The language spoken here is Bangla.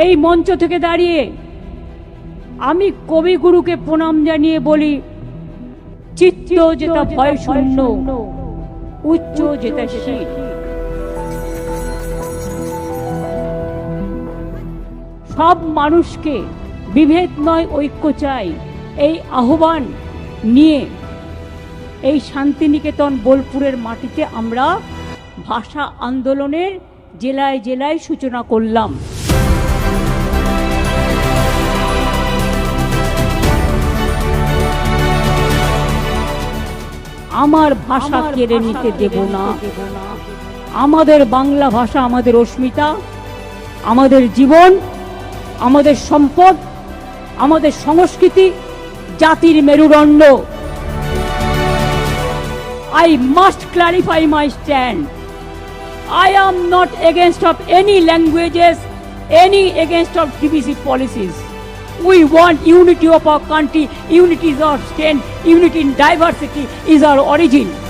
এই মঞ্চ থেকে দাঁড়িয়ে আমি কবিগুরুকে প্রণাম জানিয়ে বলি চিত্ত যেটা ভয় শূন্য উচ্চ যেটা শীত। সব মানুষকে বিভেদ নয় ঐক্য চাই। এই আহ্বান নিয়ে এই শান্তিনিকেতন বোলপুরের মাটিতে আমরা ভাষা আন্দোলনের জেলায় জেলায় সূচনা করলাম। আমার ভাষা কেড়ে নিতে দেব না। আমাদের বাংলা ভাষা আমাদের অস্মিতা আমাদের জীবন আমাদের সম্পদ আমাদের সংস্কৃতি জাতির মেরুদণ্ড। I must clarify my stand I am not against of any languages, any against of TBC policies. We want unity of our country, unity is our strength, unity in diversity is our origin.